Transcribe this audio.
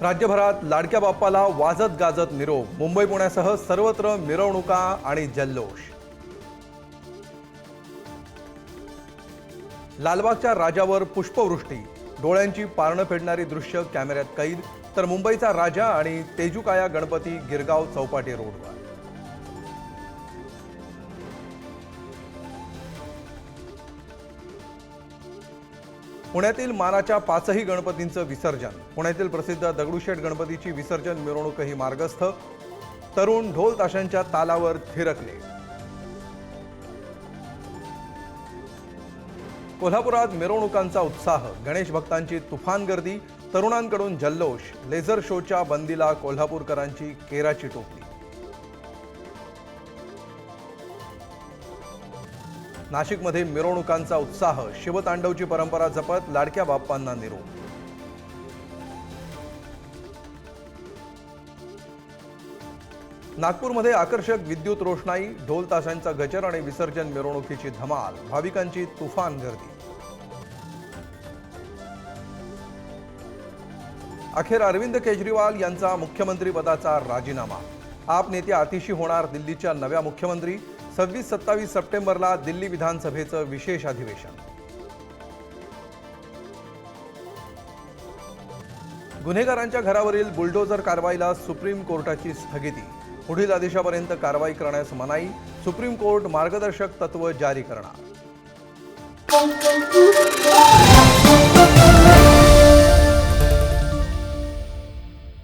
राज्यभरात लाडक्या बाप्पाला वाजत गाजत निरोप. मुंबई पुण्यासह सर्वत्र मिरवणुका आणि जल्लोष. लालबागच्या राजावर पुष्पवृष्टी. डोळ्यांची पारणं फेडणारी दृश्य कॅमेऱ्यात कैद. तर मुंबईचा राजा आणि तेजुकाया गणपती गिरगाव चौपाटी रोडवर. पुण्यातील मानाच्या पाचही गणपतींचं विसर्जन. पुण्यातील प्रसिद्ध दगडूशेठ गणपतीची विसर्जन मिरवणूकही मार्गस्थ. तरुण ढोल ताशांच्या तालावर थिरकले. कोल्हापुरात मिरवणुकांचा उत्साह गणेश भक्तांची तुफान गर्दी तरुणांकडून जल्लोष लेझर शोच्या बंदीला कोल्हापूरकरांची केराची टोपली. नाशिकमध्ये मिरवणुकांचा उत्साह शिवतांडवची परंपरा जपत लाडक्या बाप्पांना निरोप. नागपूरमध्ये आकर्षक विद्युत रोषणाई ढोल ताशांचा गजर आणि विसर्जन मिरवणुकीची धमाल भाविकांची तुफान गर्दी. अखेर अरविंद केजरीवाल यांचा मुख्यमंत्रीपदाचा राजीनामा. आप नेत्या अतिशी होणार दिल्लीच्या नव्या मुख्यमंत्री सव्वीस सत्तावीस सप्टेंबरला दिल्ली विधानसभेचं विशेष अधिवेशन. गुन्हेगारांच्या घरावरील बुलडोजर कारवाईला सुप्रीम कोर्टाची स्थगिती. पुढील आदेशापर्यंत कारवाई करण्यास मनाई सुप्रीम कोर्ट मार्गदर्शक तत्व जारी करणार.